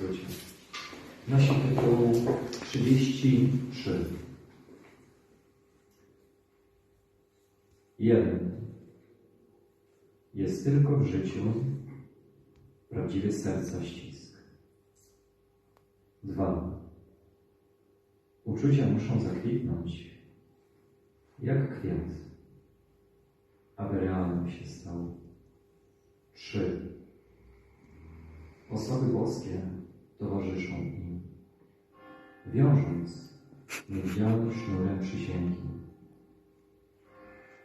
skrócie. Nosi tytuł 33. Jeden. Jest tylko w życiu prawdziwy serca ścisk. Dwa. Uczucia muszą zakwitnąć jak kwiat, aby realnym się stał. Trzy. Osoby boskie towarzyszą im, wiążąc niewidzialnym sznurem przysięgi.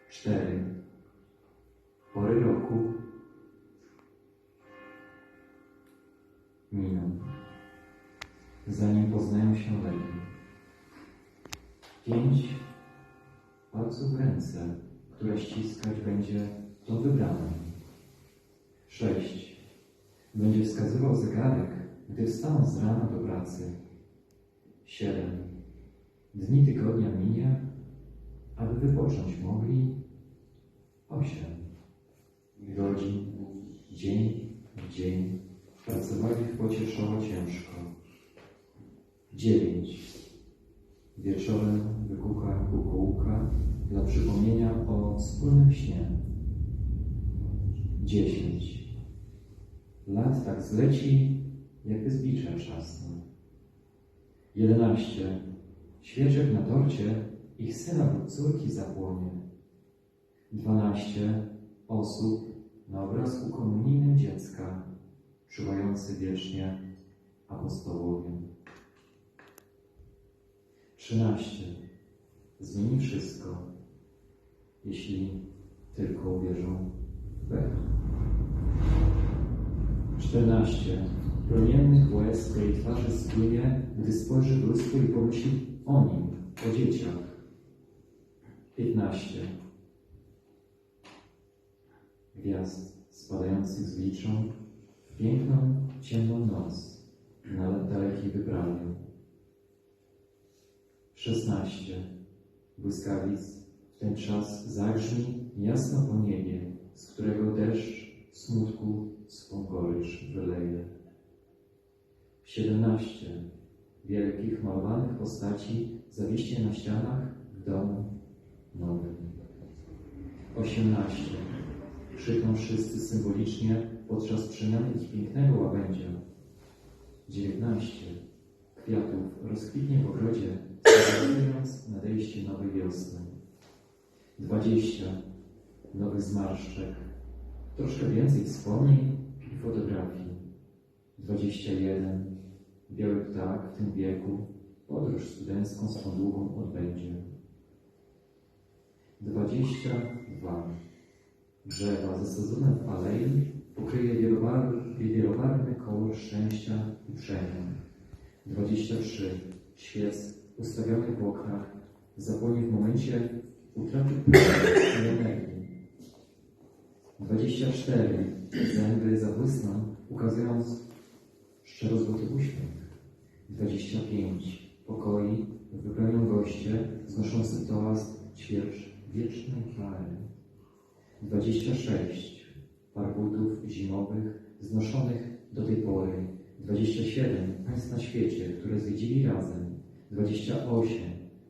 Cztery. Pory roku miną, zanim poznają się lepiej. Pięć. Palców w ręce, które ściskać będzie to wybrane. Sześć. Będzie wskazywał zegarek, gdy wstaną z rana do pracy. Siedem. Dni tygodnia minie, aby wypocząć mogli. Osiem. Godzin, dzień w dzień pracowali w pocie szoro ciężko. Dziewięć. Wieczorem wykucha kukułka dla przypomnienia o wspólnym śnie. Dziesięć. Lat tak zleci, jakby z biczem 11. Świeczek na torcie ich syna lub córki zapłonie. 12. Osób na obrazku komunijnym dziecka, czuwający wiecznie apostołowie. 13. Zmieni wszystko, jeśli tylko uwierzą w 14. Promiennych łez tej twarzy spłynie, gdy spojrzy w lustro i pomyśli o nim, o dzieciach. Piętnaście. Gwiazd spadających z liczą w piękną, ciemną noc na dalekiej wyprawie. Szesnaście. Błyskawic w ten czas zagrzmi jasno po niebie, z którego 17. Wielkich malowanych postaci zawieście na ścianach w domu nowym. 18. Krzyczą wszyscy symbolicznie podczas przemiany ich pięknego łabędzia. 19. Kwiatów rozkwitnie w ogrodzie, symbolizując nadejście nowej wiosny. 20. Nowy zmarszczek. Troszkę więcej wspomnień i fotografii. 21 Biały ptak w tym wieku podróż studencką swą długą odbędzie. Dwadzieścia dwa. Drzewa zasadzone w alei pokryje wielobarwne koło szczęścia i przemian. 23. Świec ustawionych w oknach zapłonie w momencie utraty energii. 24. Zęby zabłysną, ukazując szczerozłoty uśmiech. 25. Pokoi wypełnią goście znoszący toast ćwierć wiecznej chwary. 26. Par butów zimowych znoszonych do tej pory 27 państw na świecie, które zwiedzili razem. 28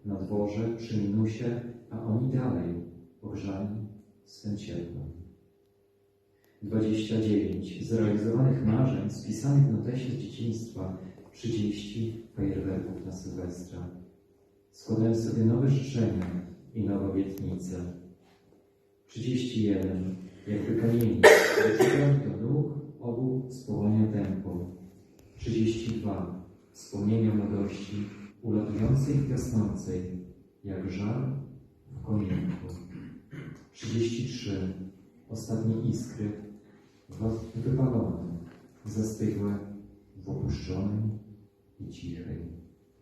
na dworze przy minusie, a oni dalej, ogrzani swym ciepłem. 29 zrealizowanych marzeń spisanych w notesie z dzieciństwa. 30 fajerwerków na Sylwestra. Składałem sobie nowe życzenia i nowe obietnice. 31 jakby kamieni, docierają do nóg obu spowolnia tempo. 32. Wspomnienia młodości, ulatującej i gasnącej, jak żar w kominku. 33. Ostatnie iskry, wy- wypalone, zastygłe w opuszczonej i cichej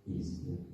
izbie.